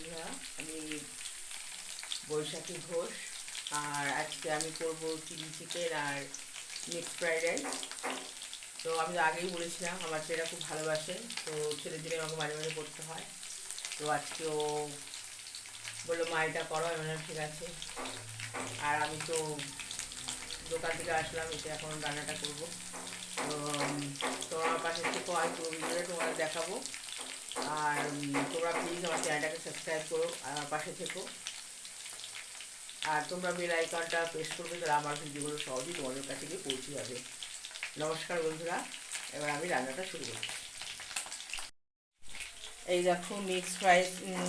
বন্ধুরা, আমি বৈশাখী ঘোষ, আর আজকে আমি করব চিলি চিকেন আর মিক্সড ফ্রাইড রাইস। তো আমি আগেই বলেছিলাম, আমার ছেলেরা খুব ভালোবাসে, তো ছেলের জন্য আমাকে মাঝে মাঝে করতে হয়। তো আজকে ও বলল, মা, এটা করো। আমি ঠিক আছে। আর আমি তো দোকান থেকে আসলাম এটা এখন রান্নাটা করব। তো তোমার পাশে থেকো আমি পুরো ভিডিওটা তোমাদের দেখাবো। আর তোমরা প্লিজ আমার চ্যানেলটাকে সাবস্ক্রাইব করো আমার পাশে থেকো। আর তোমরা বেল আইকনটা প্রেস করবে, তাহলে আমার ভিডিওগুলো সহজেই তোমাদের কাছে গিয়ে পৌঁছে যাবে। নমস্কার বন্ধুরা, এবার আমি রান্নাটা শুরু করছি। এই দেখো মিক্স ফ্রাইড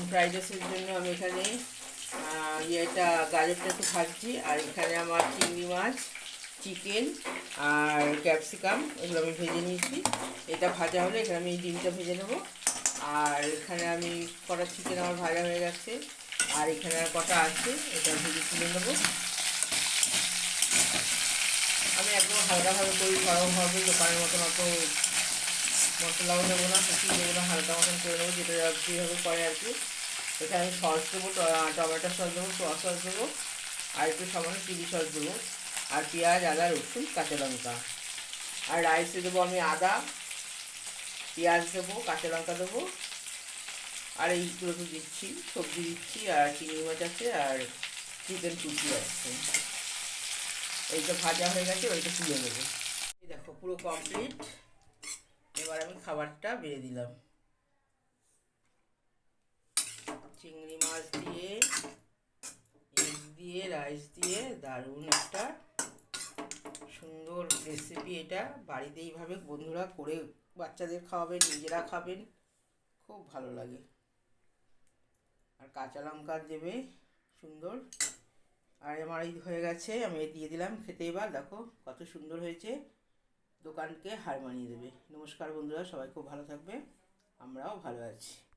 ফ্রাইড রাইসের জন্য আমি এখানে ইয়েটা, গাজরটা একটু ভাজছি। আর এখানে আমার চিংড়ি মাছ চিকেন আর ক্যাপসিকাম এগুলো আমি ভেজে নিয়েছি। এটা ভাজা হলে এখানে আমি ডিমটা ভেজে নেব। আর এখানে আমি কটা চিকেন আমার ভাজা হয়ে গেছে। আর এখানে আর কটা আছে, এটা ভেজে তুলে নেব। আমি একদম হালকাভাবে করি গরমভাবে দোকানের মতন অত মশলাও দেবো না, কিছু দেবো না, হালকা মতন করে নেব, যেটা যেভাবে করে আর কি। এটা আমি সস দেবো টমেটো সস দেবো, সোয়া সস দেবো, আর একটু সামান্য চিলি সস দেবো। আর পেঁয়াজ, আদা, রসুন, কাঁচা লঙ্কা। আর রাইসে দেবো আমি আদা পেঁয়াজ দেবো, কাঁচা লঙ্কা দেবো। আর এইগুলো তো দিচ্ছি, সবজি দিচ্ছি, আর চিংড়ি মাছ আছে, আর চিকেন কুচি আছে। এইটা ভাজা হয়ে গেছে ওইটা তুলে নেব। এই দেখো, পুরো কমপ্লিট এবার আমি খাবারটা বেড়ে দিলাম। চিংড়ি মাছ দিয়ে দিয়ে, রাইস দিয়ে, দারুণ একটা সুন্দর রেসিপি এটা। বাড়িতে এইভাবে বন্ধুরা করে বাচ্চাদের খাওয়াবেন, নিজেরা খাবেন। খুব ভালো লাগে। আর কাঁচা লঙ্কা দেবে, সুন্দর। আর আমার এই হয়ে গেছে, আমি দিয়ে দিলাম খেতে এবার। দেখো কত সুন্দর হয়েছে। দোকানকে হার মানিয়ে দেবে। নমস্কার বন্ধুরা, সবাই খুব ভালো থাকবে। আমরাও ভালো আছি।